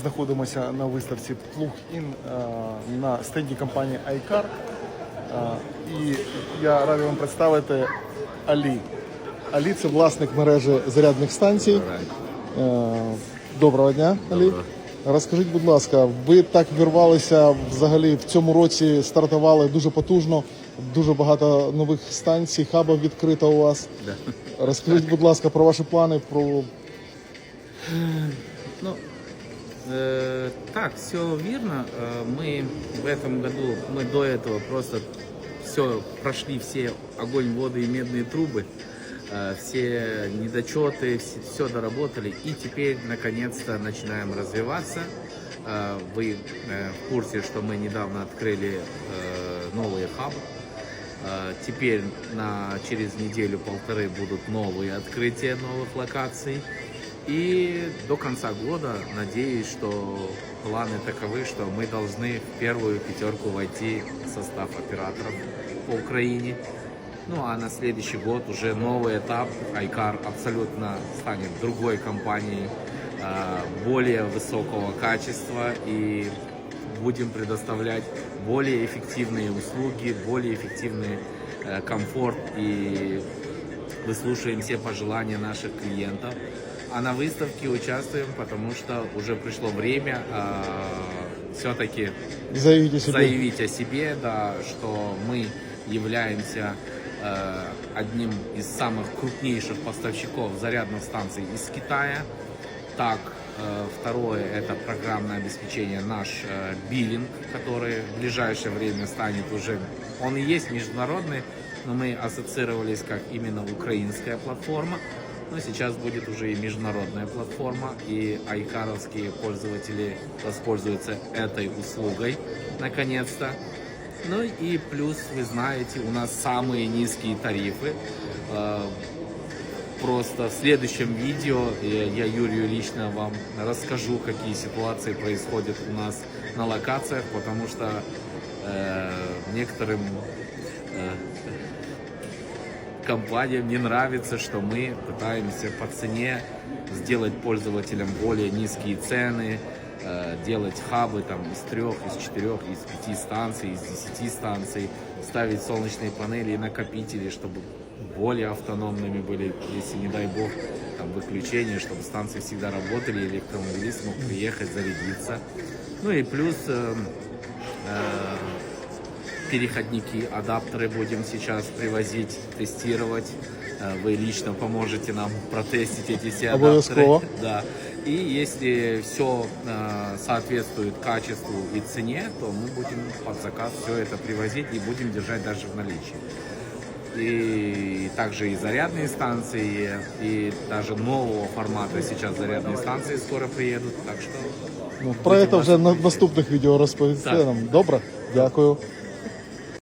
Знаходимося на виставці Plug-in е, на стенді компанії iCar. Е, І я радий вам представити Алі. Алі це власник мережі зарядних станцій. Е, Доброго дня, Алі. Розкажіть, будь ласка, ви так вірвалися взагалі в цьому році, стартували дуже потужно, дуже багато нових станцій, хабів відкрито у вас. Розкажіть, будь ласка, про ваші плани, про Ну, э, так, все верно. Э, Мы в этом году, мы до этого просто все прошли все огонь, воды и медные трубы, э, все недочеты, все, доработали, и теперь наконец-то начинаем развиваться. Вы в курсе, что мы недавно открыли э, новый хаб. Э, Теперь на, через неделю-полторы будут новые открытия новых локаций. И до конца года надеюсь, что планы таковы, что мы должны в первую пятерку войти в состав операторов по Украине. Ну а на следующий год уже новый этап. Айкар абсолютно станет другой компанией, э, более высокого качества и будем предоставлять более эффективные услуги, более эффективный э, комфорт и выслушаем все пожелания наших клиентов. А на выставке участвуем, потому что уже пришло время все-таки заявіть о собі. заявить о себе, да, что мы являемся э, одним из самых крупнейших поставщиков зарядных станций из Китая. Так, э, второе это программное обеспечение наш э, биллинг, который в ближайшее время станет уже, он и есть международный, но мы ассоциировались как именно украинская платформа. Но сейчас будет уже и международная платформа, и айкаровские пользователи воспользуются этой услугой наконец-то. Ну и плюс, вы знаете, у нас самые низкие тарифы. Э, Просто в следующем видео я Юрию лично вам расскажу, какие ситуации происходят у нас на локациях, потому что э, некоторым э, компаниям не нравится, что мы пытаемся по цене сделать пользователям более низкие цены, э, делать хабы там из трех, из четырех, из пяти станций, из десяти станций, ставить солнечные панели и накопители, чтобы более автономными были, если не дай бог, там выключения, чтобы станции всегда работали, электромобилист мог приехать, зарядиться. Ну и плюс э, э, переходники, адаптеры будем сейчас привозить, тестировать. Э, Вы лично поможете нам протестить эти все адаптеры. Да. И если все соответствует качеству и цене, то мы будем под заказ все это привозить и будем держать даже в наличии. И также и зарядные станции, и даже нового формата сейчас зарядные станции скоро приедут. Так что Ну, про це вже на наступних відео розповісти нам. Добре? Дякую.